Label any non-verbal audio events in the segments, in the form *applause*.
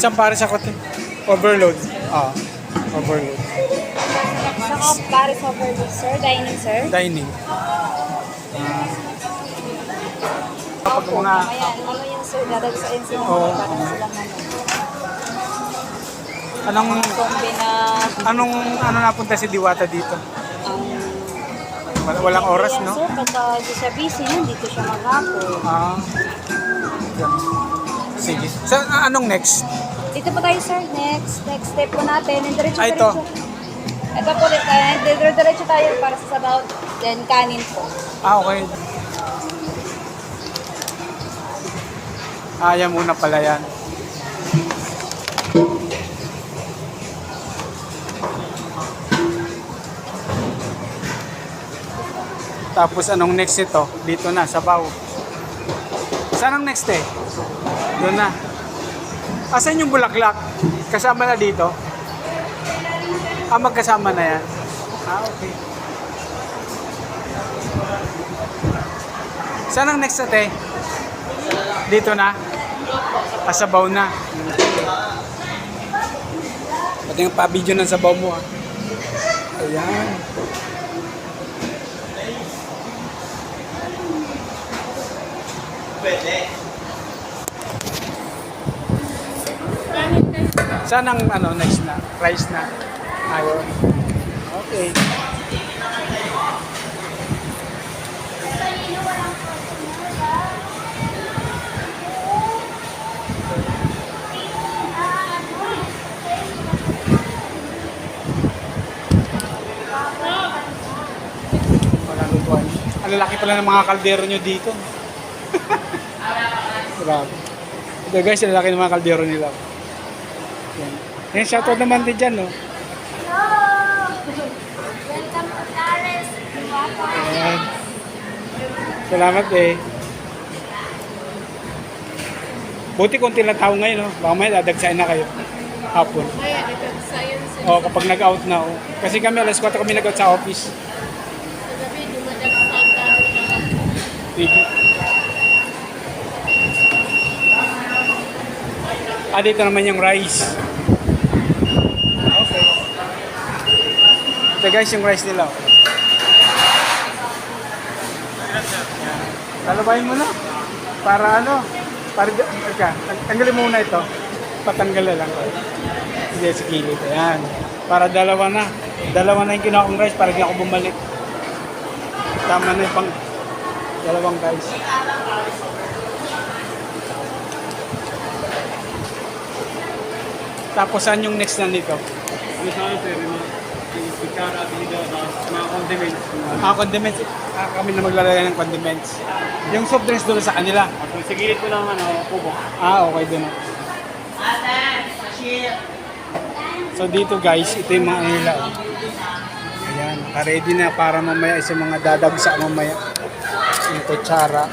Isang pare sa kote. Overload. Ah, overload. Isang off Paris overload, sir. Dining, sir. Dining. Kapag Opo, mga Ayan, ano yan, sir? Dadagsain sila Oo. mga parang ano. anong Kombi na anong ano napunta si Diwata dito? Wal- Walang oras, Ayan, no? Sir, pagka di siya busy, nandito siya maghapon. Ah. Sige. Sa ah, anong next? Dito po tayo, sir. Next, next step po natin. And diretso, Ah, ito. diretso. Ito po, uh, diretso, diretso tayo para sa sabaw. Then, kanin po. Ah, okay. Ah, yan muna pala yan. Tapos anong next ito? Dito na, sabaw. Saan ang next eh? Doon na. Asan yung bulaklak? Kasama na dito? Ah, magkasama na yan? Ah, okay. Saan ang next ate? Dito na? Kasabaw na. Pati yung pa-video ng sabaw mo ah. Ayan. Saan ang ano, next na? Rice na? Ayaw. Okay. Wala lutuan. Ang lalaki pala ng mga kaldero nyo dito. *laughs* Grabe. Ito guys, lalaki ng mga kaldero nila. Yan. Yan, shoutout naman din dyan, no? Welcome to Paris. Ayan. Salamat eh. Buti konti lang tao ngayon, no? Baka may dadagsain na kayo. Hapon. Kaya, ito science. O, kapag nag-out na, oh. Kasi kami alas 4 kami nag-out sa office. Sa gabi, dumadagsagan ka. Sige. Ah, dito naman yung rice. Okay. Ito guys, yung rice nila. Yan. Lalabayin mo na. Para ano? Para, ka, tanggalin mo muna ito. Patanggal na lang. Hindi, sa kilid. Ayan. Para dalawa na. Dalawa na yung kinuha kong rice para di ako bumalik. Tama na yung pang dalawang guys. Tapos saan yung next na nito? Ano sa sir, yung mga yung kutsara, dito, tapos mga condiments. Ah, condiments. Ah, kami na maglalagay ng condiments. Yung soft drinks doon sa kanila. At sa gilid ko lang, ano, kubo. Ah, okay doon. So dito guys, ito yung mga nila. Ayan, naka-ready na para mamaya sa mga dadagsa mamaya. Yung kutsara.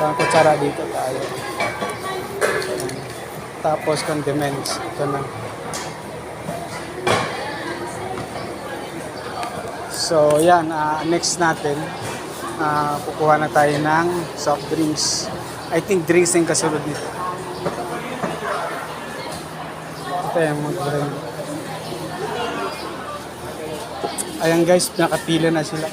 Parang kutsara dito tayo. Tapos condiments. Ito na. So, yan. ah, next natin, ah, kukuha na tayo ng soft drinks. I think drinks yung kasunod nito. Ito yung mag-drink. Ayan guys, nakapila na sila.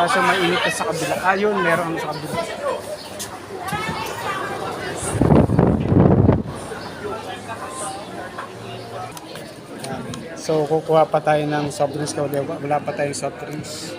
Kaso mainit na sa kabila. Ayun, meron sa kabila. So, kukuha pa tayo ng soft drinks wala pa tayong soft drinks.